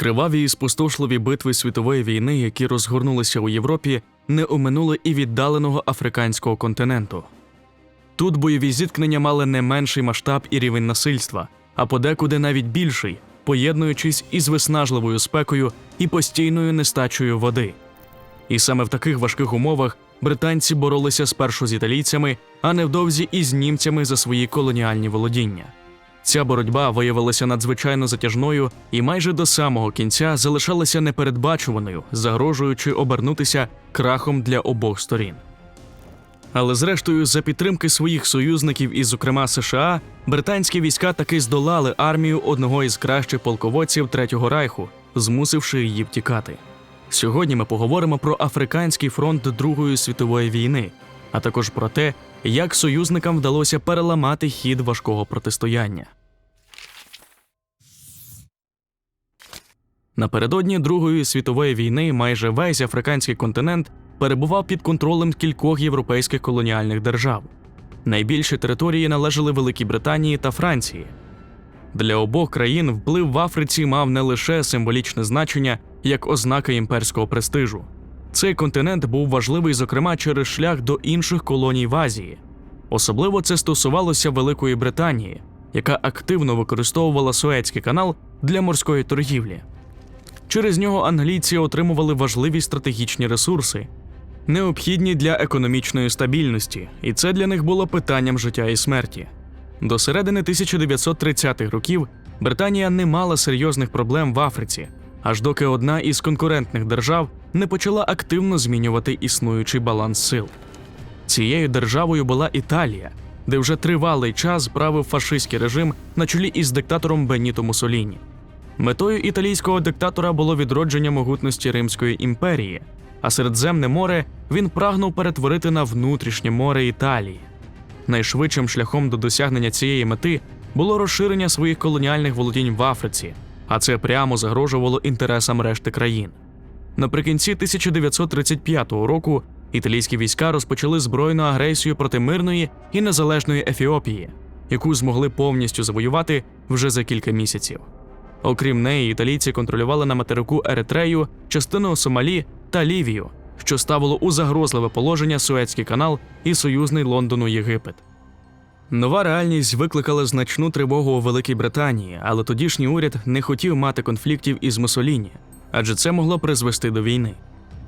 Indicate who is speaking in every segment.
Speaker 1: Криваві і спустошливі битви світової війни, які розгорнулися у Європі, не оминули і віддаленого африканського континенту. Тут бойові зіткнення мали не менший масштаб і рівень насильства, а подекуди навіть більший, поєднуючись із виснажливою спекою і постійною нестачею води. І саме в таких важких умовах британці боролися спершу з італійцями, а невдовзі і з німцями за свої колоніальні володіння. Ця боротьба виявилася надзвичайно затяжною і майже до самого кінця залишалася непередбачуваною, загрожуючи обернутися крахом для обох сторін. Але зрештою, за підтримки своїх союзників, і, зокрема США, британські війська таки здолали армію одного із кращих полководців Третього Райху, змусивши її втікати. Сьогодні ми поговоримо про Африканський фронт Другої світової війни, а також про те, як союзникам вдалося переламати хід важкого протистояння. Напередодні Другої світової війни майже весь африканський континент перебував під контролем кількох європейських колоніальних держав. Найбільші території належали Великій Британії та Франції. Для обох країн вплив в Африці мав не лише символічне значення як ознака імперського престижу. Цей континент був важливий, зокрема, через шлях до інших колоній в Азії. Особливо це стосувалося Великої Британії, яка активно використовувала Суецький канал для морської торгівлі. Через нього англійці отримували важливі стратегічні ресурси, необхідні для економічної стабільності, і це для них було питанням життя і смерті. До середини 1930-х років Британія не мала серйозних проблем в Африці, аж доки одна із конкурентних держав не почала активно змінювати існуючий баланс сил. Цією державою була Італія, де вже тривалий час правив фашистський режим на чолі із диктатором Беніто Муссоліні. Метою італійського диктатора було відродження могутності Римської імперії, а Середземне море він прагнув перетворити на внутрішнє море Італії. Найшвидшим шляхом до досягнення цієї мети було розширення своїх колоніальних володінь в Африці, а це прямо загрожувало інтересам решти країн. Наприкінці 1935 року італійські війська розпочали збройну агресію проти мирної і незалежної Ефіопії, яку змогли повністю завоювати вже за кілька місяців. Окрім неї, італійці контролювали на материку Еретрею, частину Сомалі та Лівію, що ставило у загрозливе положення Суецький канал і союзний Лондону Єгипет. Нова реальність викликала значну тривогу у Великій Британії, але тодішній уряд не хотів мати конфліктів із Мусоліні, адже це могло призвести до війни.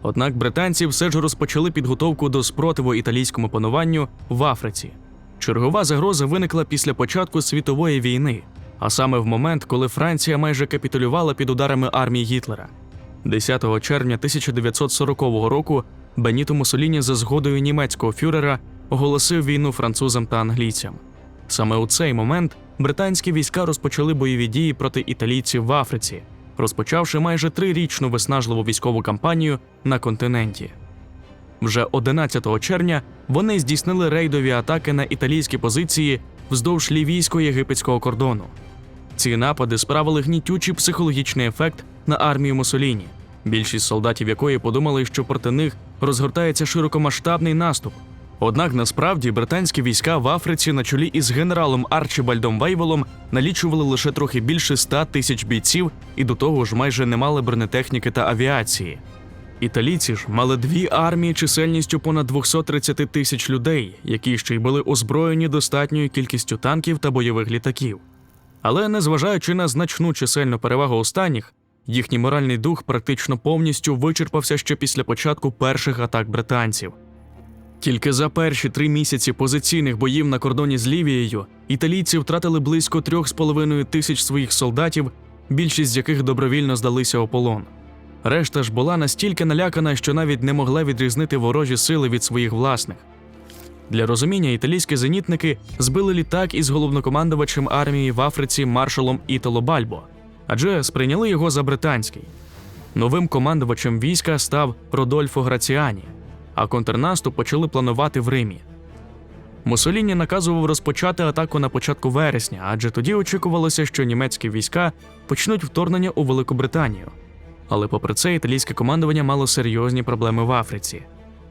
Speaker 1: Однак британці все ж розпочали підготовку до спротиву італійському пануванню в Африці. Чергова загроза виникла після початку світової війни, а саме в момент, коли Франція майже капітулювала під ударами армії Гітлера. 10 червня 1940 року Беніто Муссоліні за згодою німецького фюрера оголосив війну французам та англійцям. Саме у цей момент британські війська розпочали бойові дії проти італійців в Африці, розпочавши майже трирічну виснажливу військову кампанію на континенті. Вже 11 червня вони здійснили рейдові атаки на італійські позиції вздовж лівійсько-єгипетського кордону. Ці напади справили гнітючий психологічний ефект на армію Мусоліні, більшість солдатів якої подумали, що проти них розгортається широкомасштабний наступ. Однак насправді британські війська в Африці на чолі із генералом Арчібальдом Вейволом налічували лише трохи більше 100 тисяч бійців і до того ж майже не мали бронетехніки та авіації. Італійці ж мали дві армії чисельністю понад 230 тисяч людей, які ще й були озброєні достатньою кількістю танків та бойових літаків. Але незважаючи на значну чисельну перевагу останніх, їхній моральний дух практично повністю вичерпався ще після початку перших атак британців. Тільки за перші три місяці позиційних боїв на кордоні з Лівією італійці втратили близько трьох з половиною тисяч своїх солдатів, більшість з яких добровільно здалися у полон. Решта ж була настільки налякана, що навіть не могла відрізнити ворожі сили від своїх власних. Для розуміння італійські зенітники збили літак із головнокомандувачем армії в Африці маршалом Італо Бальбо, адже сприйняли його за британський. Новим командувачем війська став Родольфо Граціані, а контрнаступ почали планувати в Римі. Мусоліні наказував розпочати атаку на початку вересня, адже тоді очікувалося, що німецькі війська почнуть вторгнення у Велику Британію. Але попри це, італійське командування мало серйозні проблеми в Африці.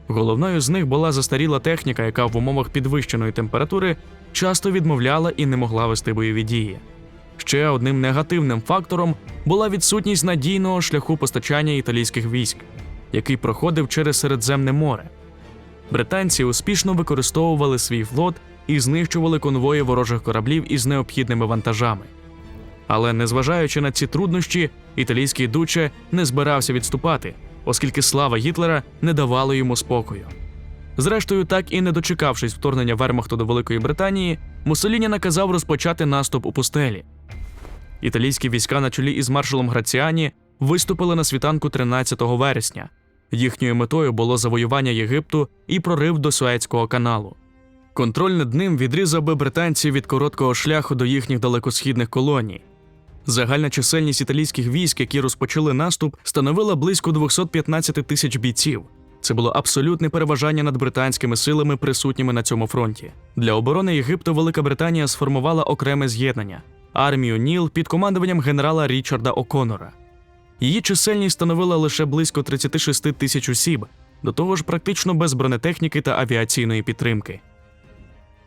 Speaker 1: Головною з них була застаріла техніка, яка в умовах підвищеної температури часто відмовляла і не могла вести бойові дії. Ще одним негативним фактором була відсутність надійного шляху постачання італійських військ, який проходив через Середземне море. Британці успішно використовували свій флот і знищували конвої ворожих кораблів із необхідними вантажами. Але незважаючи на ці труднощі, італійський дуче не збирався відступати, оскільки слава Гітлера не давала йому спокою. Зрештою, так і не дочекавшись вторгнення Вермахту до Великої Британії, Муссоліні наказав розпочати наступ у пустелі. Італійські війська на чолі із маршалом Граціані виступили на світанку 13 вересня. Їхньою метою було завоювання Єгипту і прорив до Суецького каналу. Контроль над ним відрізав би британців від короткого шляху до їхніх далекосхідних колоній. Загальна чисельність італійських військ, які розпочали наступ, становила близько 215 тисяч бійців. Це було абсолютне переважання над британськими силами, присутніми на цьому фронті. Для оборони Єгипту Велика Британія сформувала окреме з'єднання армію Ніл під командуванням генерала Річарда О'Конора. Її чисельність становила лише близько 36 тисяч осіб, до того ж практично без бронетехніки та авіаційної підтримки.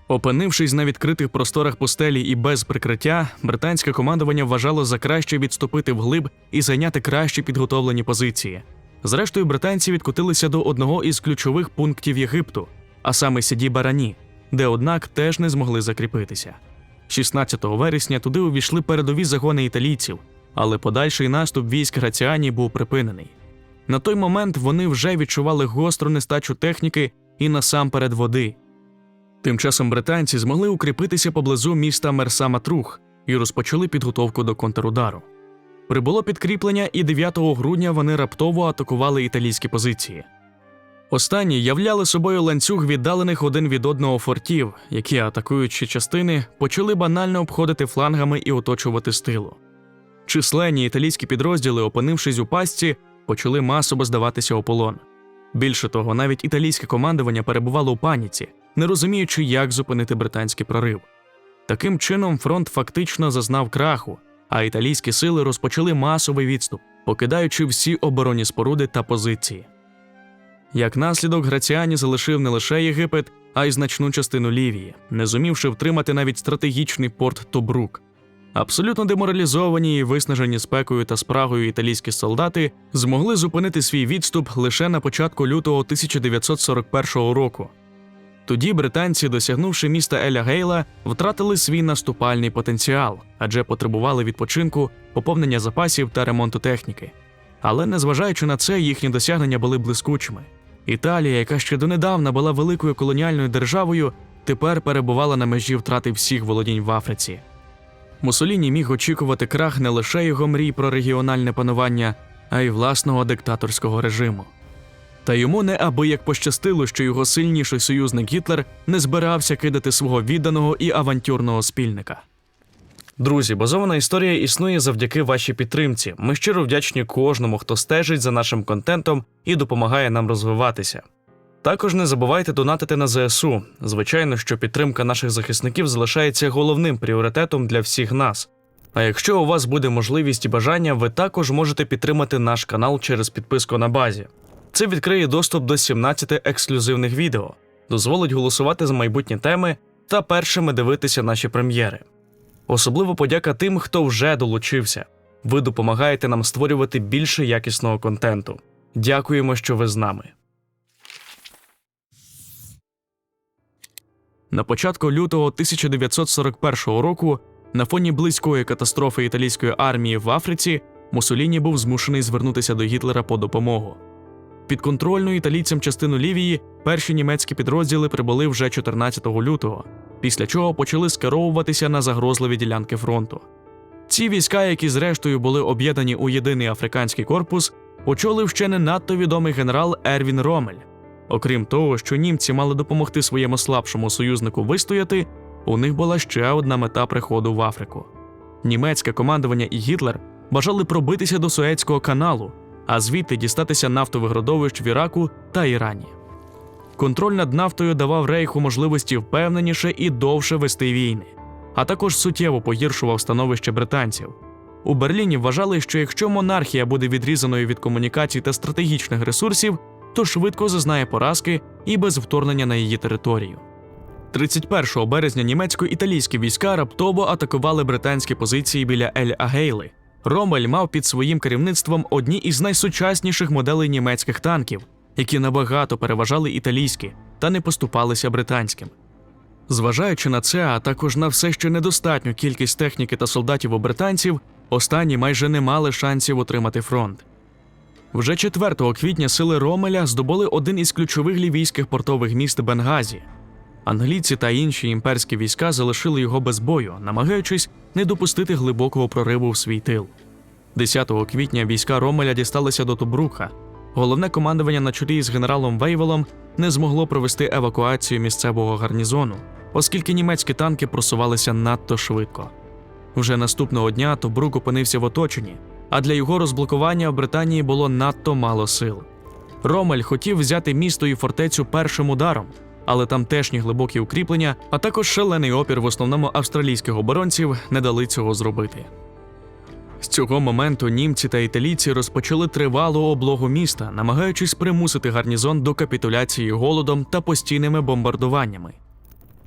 Speaker 1: Опинившись на відкритих просторах пустелі і без прикриття, британське командування вважало за краще відступити вглиб і зайняти кращі підготовлені позиції. Зрештою, британці відкотилися до одного із ключових пунктів Єгипту, а саме Сіді Барані, де, однак, теж не змогли закріпитися. 16 вересня туди увійшли передові загони італійців, але подальший наступ військ Граціані був припинений. На той момент вони вже відчували гостру нестачу техніки і насамперед води. Тим часом британці змогли укріпитися поблизу міста Мерса-Матрух і розпочали підготовку до контрудару. Прибуло підкріплення, і 9 грудня вони раптово атакували італійські позиції. Останні являли собою ланцюг віддалених один від одного фортів, які, атакуючи частини, почали банально обходити флангами і оточувати з тилу. Численні італійські підрозділи, опинившись у пастці, почали масово здаватися у полон. Більше того, навіть італійське командування перебувало у паніці, не розуміючи, як зупинити британський прорив. Таким чином, фронт фактично зазнав краху, а італійські сили розпочали масовий відступ, покидаючи всі оборонні споруди та позиції. Як наслідок, Граціані залишив не лише Єгипет, а й значну частину Лівії, не зумівши втримати навіть стратегічний порт Тобрук. Абсолютно деморалізовані і виснажені спекою та спрагою італійські солдати змогли зупинити свій відступ лише на початку лютого 1941 року. Тоді британці, досягнувши міста Еля Гейла, втратили свій наступальний потенціал, адже потребували відпочинку, поповнення запасів та ремонту техніки. Але незважаючи на це, їхні досягнення були блискучими. Італія, яка ще донедавна була великою колоніальною державою, тепер перебувала на межі втрати всіх володінь в Африці. Мусоліні міг очікувати крах не лише його мрій про регіональне панування, а й власного диктаторського режиму. Та йому неабияк пощастило, що його сильніший союзник Гітлер не збирався кидати свого відданого і авантюрного спільника. Друзі, базована історія існує завдяки вашій підтримці. Ми щиро вдячні кожному, хто стежить за нашим контентом і допомагає нам розвиватися. Також не забувайте донатити на ЗСУ. Звичайно, що підтримка наших захисників залишається головним пріоритетом для всіх нас. А якщо у вас буде можливість і бажання, ви також можете підтримати наш канал через підписку на базі. Це відкриє доступ до 17 ексклюзивних відео, дозволить голосувати за майбутні теми та першими дивитися наші прем'єри. Особливо подяка тим, хто вже долучився. Ви допомагаєте нам створювати більше якісного контенту. Дякуємо, що ви з нами. На початку лютого 1941 року, на фоні близької катастрофи італійської армії в Африці, Мусоліні був змушений звернутися до Гітлера по допомогу. Підконтрольну італійцям частину Лівії перші німецькі підрозділи прибули вже 14 лютого, після чого почали скеровуватися на загрозливі ділянки фронту. Ці війська, які зрештою були об'єднані у єдиний африканський корпус, очолив ще не надто відомий генерал Ервін Ромель. Окрім того, що німці мали допомогти своєму слабшому союзнику вистояти, у них була ще одна мета приходу в Африку. Німецьке командування і Гітлер бажали пробитися до Суецького каналу, а звідти дістатися нафтових родовищ в Іраку та Ірані. Контроль над нафтою давав рейху можливості впевненіше і довше вести війни, а також суттєво погіршував становище британців. У Берліні вважали, що якщо монархія буде відрізаною від комунікацій та стратегічних ресурсів, то швидко зазнає поразки і без вторгнення на її територію. 31 березня німецько-італійські війська раптово атакували британські позиції біля Ель-Агейли. Ромель мав під своїм керівництвом одні із найсучасніших моделей німецьких танків, які набагато переважали італійські та не поступалися британським. Зважаючи на це, а також на все ще недостатню кількість техніки та солдатів у британців, останні майже не мали шансів отримати фронт. Вже 4 квітня сили Ромеля здобули один із ключових лівійських портових міст Бенгазі. Англійці та інші імперські війська залишили його без бою, намагаючись не допустити глибокого прориву в свій тил. 10 квітня війська Ромеля дісталися до Тобрука. Головне командування на чолі з генералом Вейвелом не змогло провести евакуацію місцевого гарнізону, оскільки німецькі танки просувалися надто швидко. Вже наступного дня Тобрук опинився в оточенні, а для його розблокування в Британії було надто мало сил. Ромель хотів взяти місто і фортецю першим ударом, але тамтешні глибокі укріплення, а також шалений опір в основному австралійських оборонців не дали цього зробити. З цього моменту німці та італійці розпочали тривалу облогу міста, намагаючись примусити гарнізон до капітуляції голодом та постійними бомбардуваннями.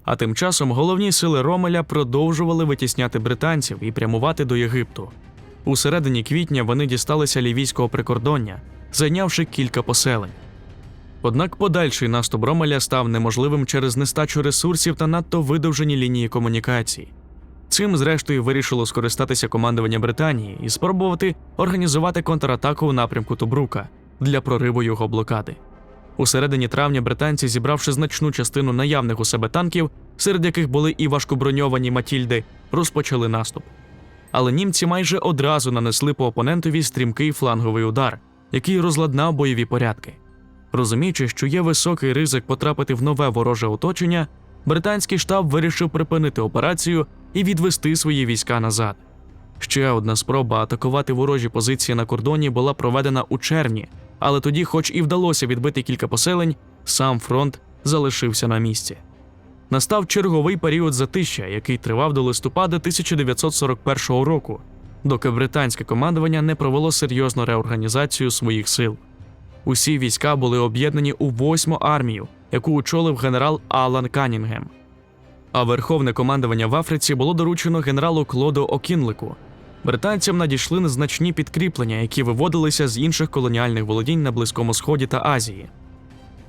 Speaker 1: А тим часом головні сили Ромеля продовжували витісняти британців і прямувати до Єгипту. У середині квітня вони дісталися лівійського прикордоння, зайнявши кілька поселень. Однак подальший наступ Ромеля став неможливим через нестачу ресурсів та надто видовжені лінії комунікацій. Цим, зрештою, вирішило скористатися командування Британії і спробувати організувати контратаку в напрямку Тобрука для прориву його блокади. У середині травня британці, зібравши значну частину наявних у себе танків, серед яких були і важкоброньовані Матільди, розпочали наступ. Але німці майже одразу нанесли по опонентові стрімкий фланговий удар, який розладнав бойові порядки. Розуміючи, що є високий ризик потрапити в нове вороже оточення, британський штаб вирішив припинити операцію і відвести свої війська назад. Ще одна спроба атакувати ворожі позиції на кордоні була проведена у червні, але тоді, хоч і вдалося відбити кілька поселень, сам фронт залишився на місці. Настав черговий період затища, який тривав до листопада 1941 року, доки британське командування не провело серйозну реорганізацію своїх сил. Усі війська були об'єднані у восьму армію, яку очолив генерал Алан Канінгем. А верховне командування в Африці було доручено генералу Клоду Окінлику. Британцям надійшли незначні підкріплення, які виводилися з інших колоніальних володінь на Близькому Сході та Азії.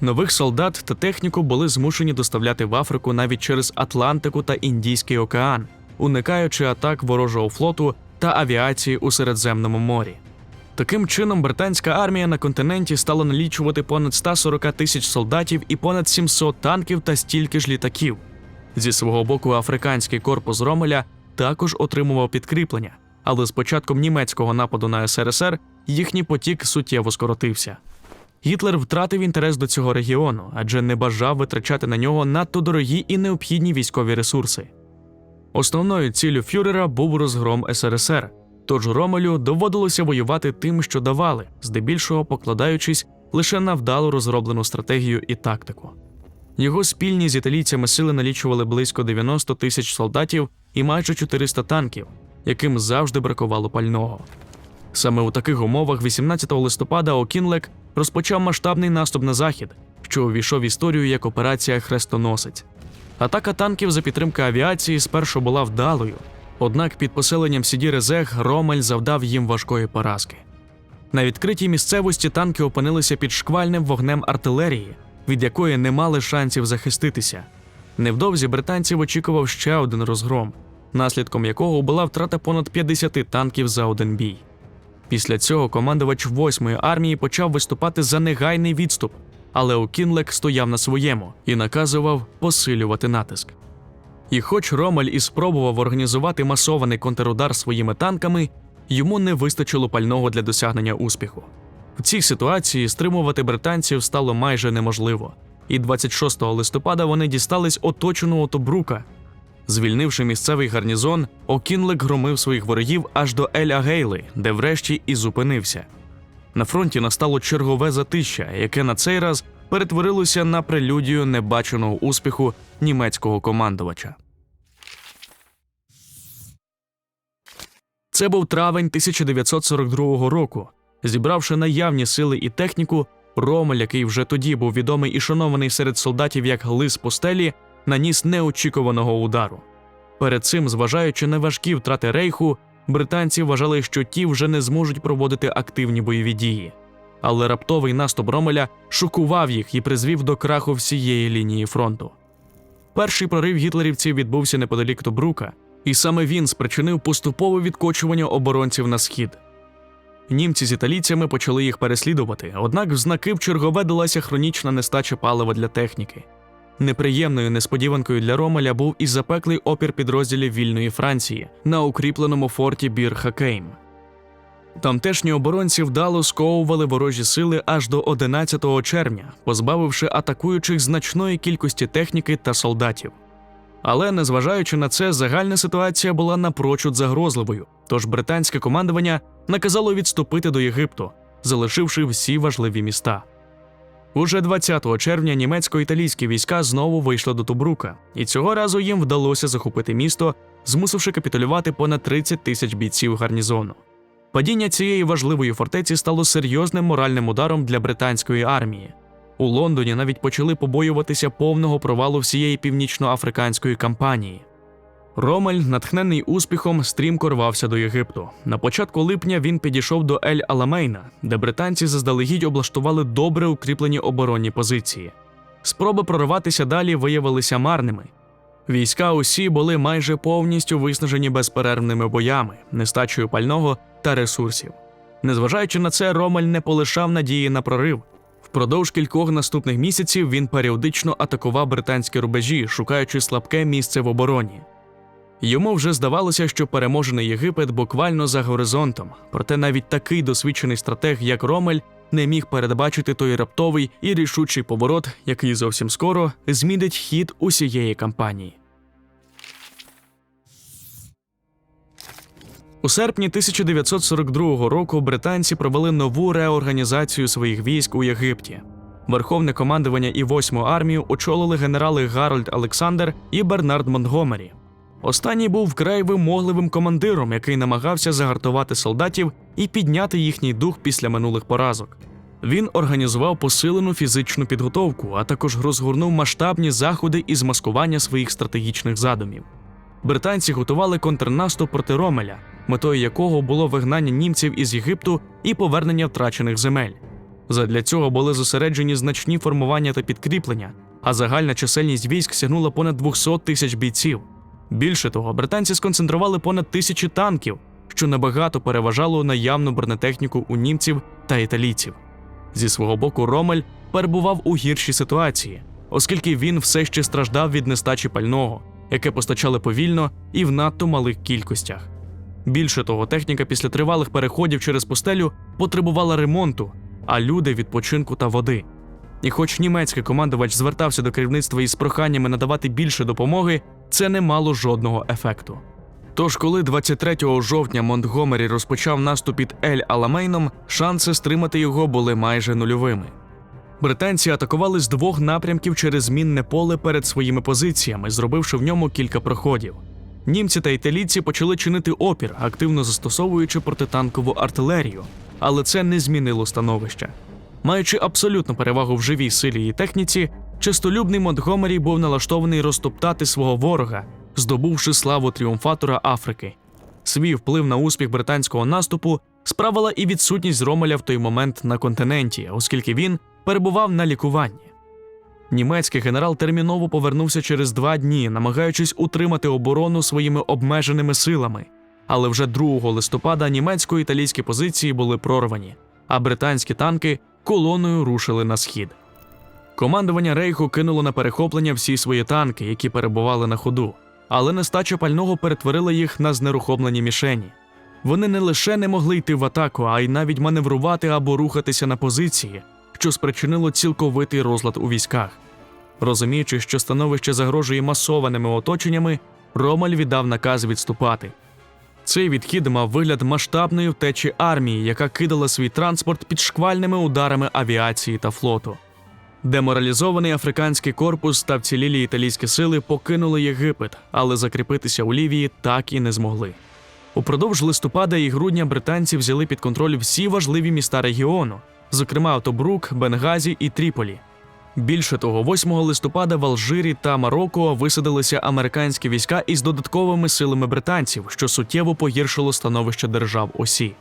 Speaker 1: Нових солдат та техніку були змушені доставляти в Африку навіть через Атлантику та Індійський океан, уникаючи атак ворожого флоту та авіації у Середземному морі. Таким чином, британська армія на континенті стала налічувати понад 140 тисяч солдатів і понад 700 танків та стільки ж літаків. Зі свого боку, африканський корпус Ромеля також отримував підкріплення, але з початком німецького нападу на СРСР їхній потік суттєво скоротився. Гітлер втратив інтерес до цього регіону, адже не бажав витрачати на нього надто дорогі і необхідні військові ресурси. Основною ціллю фюрера був розгром СРСР, тож Ромелю доводилося воювати тим, що давали, здебільшого покладаючись лише на вдало розроблену стратегію і тактику. Його спільні з італійцями сили налічували близько 90 тисяч солдатів і майже 400 танків, яким завжди бракувало пального. Саме у таких умовах 18 листопада Окінлек розпочав масштабний наступ на захід, що увійшов в історію як операція Хрестоносець. Атака танків за підтримки авіації спершу була вдалою, однак під поселенням Сіді Резег Ромель завдав їм важкої поразки. На відкритій місцевості танки опинилися під шквальним вогнем артилерії, від якої не мали шансів захиститися. Невдовзі британців очікував ще один розгром, наслідком якого була втрата понад 50 танків за один бій. Після цього командувач 8-ї армії почав виступати за негайний відступ, але Окінлек стояв на своєму і наказував посилювати натиск. І хоч Ромель і спробував організувати масований контрудар своїми танками, йому не вистачило пального для досягнення успіху. В цій ситуації стримувати британців стало майже неможливо, і 26 листопада вони дістались оточеного Тобрука. Звільнивши місцевий гарнізон, Окінлек громив своїх ворогів аж до Ель-Агейли, де врешті і зупинився. На фронті настало чергове затища, яке на цей раз перетворилося на прелюдію небаченого успіху німецького командувача. Це був травень 1942 року. Зібравши наявні сили і техніку, Ромель, який вже тоді був відомий і шанований серед солдатів як лис постелі, наніс неочікуваного удару. Перед цим, зважаючи на важкі втрати рейху, британці вважали, що ті вже не зможуть проводити активні бойові дії. Але раптовий наступ Ромеля шокував їх і призвів до краху всієї лінії фронту. Перший прорив гітлерівців відбувся неподалік Тобрука, і саме він спричинив поступове відкочування оборонців на схід. Німці з італійцями почали їх переслідувати, однак в знаки в чергове далася хронічна нестача палива для техніки. Неприємною несподіванкою для Ромеля був і запеклий опір підрозділів вільної Франції на укріпленому форті Бір Хакейм. Тамтешні оборонці вдало сковували ворожі сили аж до 11 червня, позбавивши атакуючих значної кількості техніки та солдатів. Але незважаючи на це, загальна ситуація була напрочуд загрозливою, тож британське командування наказало відступити до Єгипту, залишивши всі важливі міста. Уже 20 червня німецько-італійські війська знову вийшли до Тобрука, і цього разу їм вдалося захопити місто, змусивши капітулювати понад 30 тисяч бійців гарнізону. Падіння цієї важливої фортеці стало серйозним моральним ударом для британської армії. У Лондоні навіть почали побоюватися повного провалу всієї північноафриканської кампанії. Ромель, натхнений успіхом, стрімко рвався до Єгипту. На початку липня він підійшов до Ель Аламейна, де британці заздалегідь облаштували добре укріплені оборонні позиції. Спроби прориватися далі виявилися марними. Війська усі були майже повністю виснажені безперервними боями, нестачею пального та ресурсів. Незважаючи на це, Ромель не полишав надії на прорив. Впродовж кількох наступних місяців він періодично атакував британські рубежі, шукаючи слабке місце в обороні. Йому вже здавалося, що переможений Єгипет буквально за горизонтом, проте навіть такий досвідчений стратег, як Ромель, не міг передбачити той раптовий і рішучий поворот, який зовсім скоро змінить хід усієї кампанії. У серпні 1942 року британці провели нову реорганізацію своїх військ у Єгипті. Верховне командування і 8-му армію очолили генерали Гарольд Олександр і Бернард Монтгомері. Останній був вкрай вимогливим командиром, який намагався загартувати солдатів і підняти їхній дух після минулих поразок. Він організував посилену фізичну підготовку, а також розгорнув масштабні заходи із маскування своїх стратегічних задумів. Британці готували контрнаступ проти Ромеля, метою якого було вигнання німців із Єгипту і повернення втрачених земель. Задля цього були зосереджені значні формування та підкріплення, а загальна чисельність військ сягнула понад 200 тисяч бійців. Більше того, британці сконцентрували понад тисячі танків, що набагато переважало наявну бронетехніку у німців та італійців. Зі свого боку, Ромель перебував у гіршій ситуації, оскільки він все ще страждав від нестачі пального, яке постачали повільно і в надто малих кількостях. Більше того, техніка після тривалих переходів через пустелю потребувала ремонту, а люди відпочинку та води. І хоч німецький командувач звертався до керівництва із проханнями надавати більше допомоги, це не мало жодного ефекту. Тож, коли 23 жовтня Монтгомері розпочав наступ під Ель Аламейном, шанси стримати його були майже нульовими. Британці атакували з двох напрямків через мінне поле перед своїми позиціями, зробивши в ньому кілька проходів. Німці та італійці почали чинити опір, активно застосовуючи протитанкову артилерію, але це не змінило становище. Маючи абсолютну перевагу в живій силі і техніці, чистолюбний Монтгомері був налаштований розтоптати свого ворога, здобувши славу тріумфатора Африки. Свій вплив на успіх британського наступу справила і відсутність Ромеля в той момент на континенті, оскільки він перебував на лікуванні. Німецький генерал терміново повернувся через два дні, намагаючись утримати оборону своїми обмеженими силами. Але вже 2 листопада німецько-італійські позиції були прорвані, а британські танки колоною рушили на схід. Командування Рейху кинуло на перехоплення всі свої танки, які перебували на ходу, але нестача пального перетворила їх на знерухомлені мішені. Вони не лише не могли йти в атаку, а й навіть маневрувати або рухатися на позиції, що спричинило цілковитий розлад у військах. Розуміючи, що становище загрожує масованими оточеннями, Ромаль віддав наказ відступати. Цей відхід мав вигляд масштабної втечі армії, яка кидала свій транспорт під шквальними ударами авіації та флоту. Деморалізований африканський корпус та вцілілі італійські сили покинули Єгипет, але закріпитися у Лівії так і не змогли. Упродовж листопада і грудня британці взяли під контроль всі важливі міста регіону, зокрема Тобрук, Бенгазі і Тріполі. Більше того, 8 листопада в Алжирі та Марокко висадилися американські війська із додатковими силами британців, що суттєво погіршило становище держав осі.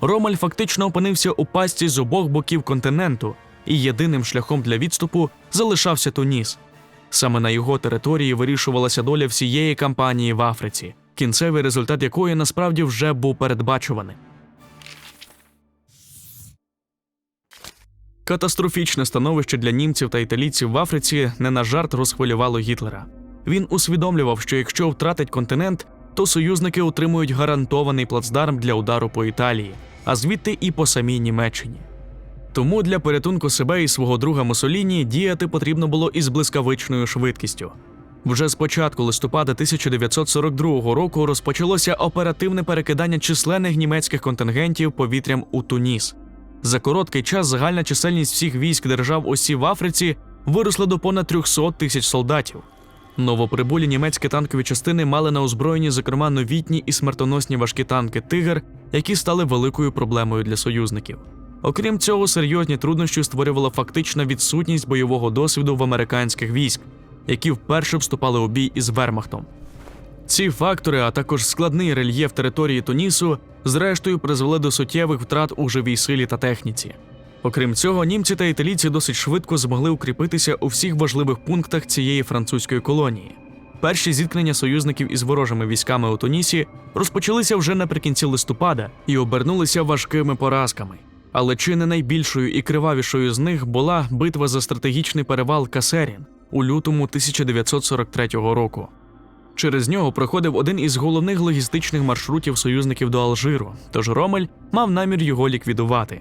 Speaker 1: Ромель фактично опинився у пастці з обох боків континенту, і єдиним шляхом для відступу залишався Туніс. Саме на його території вирішувалася доля всієї кампанії в Африці, кінцевий результат якої насправді вже був передбачуваний. Катастрофічне становище для німців та італійців в Африці не на жарт розхвилювало Гітлера. Він усвідомлював, що якщо втратить континент, то союзники отримують гарантований плацдарм для удару по Італії, а звідти і по самій Німеччині. Тому для порятунку себе і свого друга Мусоліні діяти потрібно було із блискавичною швидкістю. Вже з початку листопада 1942 року розпочалося оперативне перекидання численних німецьких контингентів повітрям у Туніс. За короткий час загальна чисельність всіх військ держав осі в Африці виросла до понад 300 тисяч солдатів. Новоприбулі німецькі танкові частини мали на озброєнні, зокрема, новітні і смертоносні важкі танки Тигр, які стали великою проблемою для союзників. Окрім цього, серйозні труднощі створювала фактична відсутність бойового досвіду в американських військ, які вперше вступали у бій із Вермахтом. Ці фактори, а також складний рельєф території Тунісу, зрештою призвели до суттєвих втрат у живій силі та техніці. Окрім цього, німці та італійці досить швидко змогли укріпитися у всіх важливих пунктах цієї французької колонії. Перші зіткнення союзників із ворожими військами у Тунісі розпочалися вже наприкінці листопада і обернулися важкими поразками. Але чи не найбільшою і кривавішою з них була битва за стратегічний перевал Касерін у лютому 1943 року. Через нього проходив один із головних логістичних маршрутів союзників до Алжиру, тож Ромель мав намір його ліквідувати.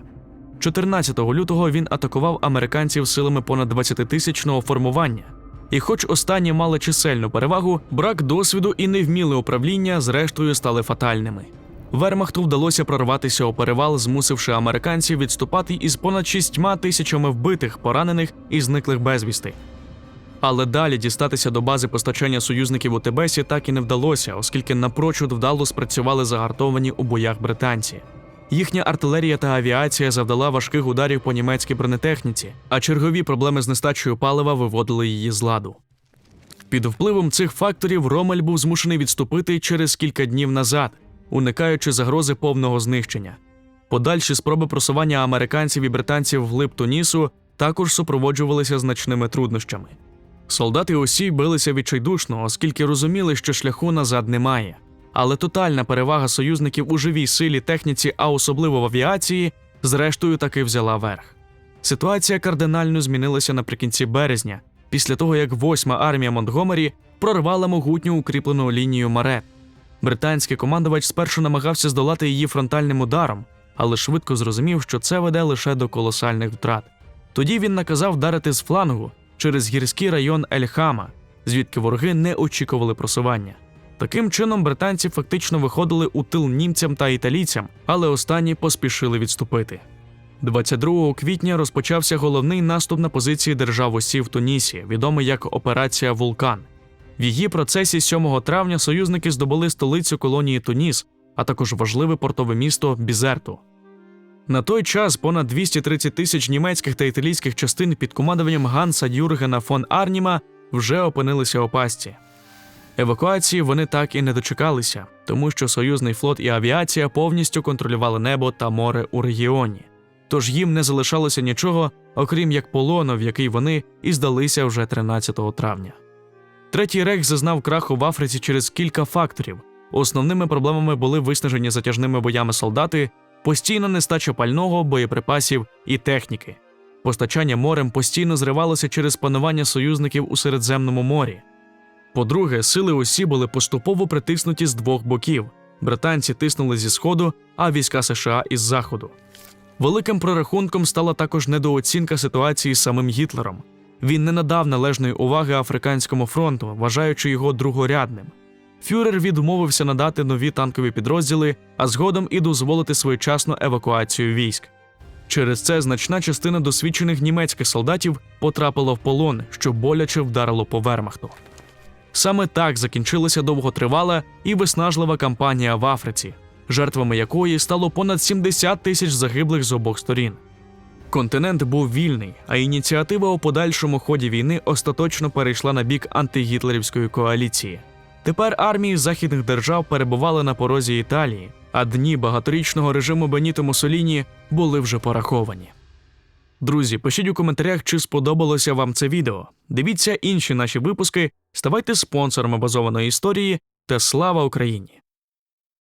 Speaker 1: 14 лютого він атакував американців силами понад 20-тисячного формування. І, хоч останні мали чисельну перевагу, брак досвіду і невміле управління зрештою стали фатальними. Вермахту вдалося прорватися у перевал, змусивши американців відступати із понад шістьма тисячами вбитих, поранених і зниклих безвісти. Але далі дістатися до бази постачання союзників у Тебесі так і не вдалося, оскільки напрочуд вдало спрацювали загартовані у боях британці. Їхня артилерія та авіація завдала важких ударів по німецькій бронетехніці, а чергові проблеми з нестачею палива виводили її з ладу. Під впливом цих факторів Ромель був змушений відступити через кілька днів назад, уникаючи загрози повного знищення. Подальші спроби просування американців і британців вглиб Тунісу також супроводжувалися значними труднощами. Солдати усі билися відчайдушно, оскільки розуміли, що шляху назад немає. Але тотальна перевага союзників у живій силі, техніці, а особливо в авіації, зрештою таки взяла верх. Ситуація кардинально змінилася наприкінці березня, після того як восьма армія Монтгомері прорвала могутню укріплену лінію Марет. Британський командувач спершу намагався здолати її фронтальним ударом, але швидко зрозумів, що це веде лише до колосальних втрат. Тоді він наказав вдарити з флангу через гірський район Ель-Хама, звідки вороги не очікували просування. Таким чином, британці фактично виходили у тил німцям та італійцям, але останні поспішили відступити. 22 квітня розпочався головний наступ на позиції держав осі в Тунісі, відомий як Операція Вулкан. В її процесі 7 травня союзники здобули столицю колонії Туніс, а також важливе портове місто Бізерту. На той час понад 230 тисяч німецьких та італійських частин під командуванням Ганса Юргена фон Арніма вже опинилися у пастці. Евакуації вони так і не дочекалися, тому що союзний флот і авіація повністю контролювали небо та море у регіоні. Тож їм не залишалося нічого, окрім як полону, в який вони і здалися вже 13 травня. Третій рейх зазнав краху в Африці через кілька факторів. Основними проблемами були виснажені затяжними боями солдати, постійна нестача пального, боєприпасів і техніки. Постачання морем постійно зривалося через панування союзників у Середземному морі. По-друге, сили осі були поступово притиснуті з двох боків. Британці тиснули зі сходу, а війська США із заходу. Великим прорахунком стала також недооцінка ситуації з самим Гітлером. Він не надав належної уваги африканському фронту, вважаючи його другорядним. Фюрер відмовився надати нові танкові підрозділи, а згодом і дозволити своєчасну евакуацію військ. Через це значна частина досвідчених німецьких солдатів потрапила в полон, що боляче вдарило по вермахту. Саме так закінчилася довготривала і виснажлива кампанія в Африці, жертвами якої стало понад 70 тисяч загиблих з обох сторін. Континент був вільний, а ініціатива у подальшому ході війни остаточно перейшла на бік антигітлерівської коаліції. Тепер армії західних держав перебували на порозі Італії, а дні багаторічного режиму Беніто Мусоліні були вже пораховані. Друзі, пишіть у коментарях, чи сподобалося вам це відео. Дивіться інші наші випуски, ставайте спонсорами базованої історії та слава Україні!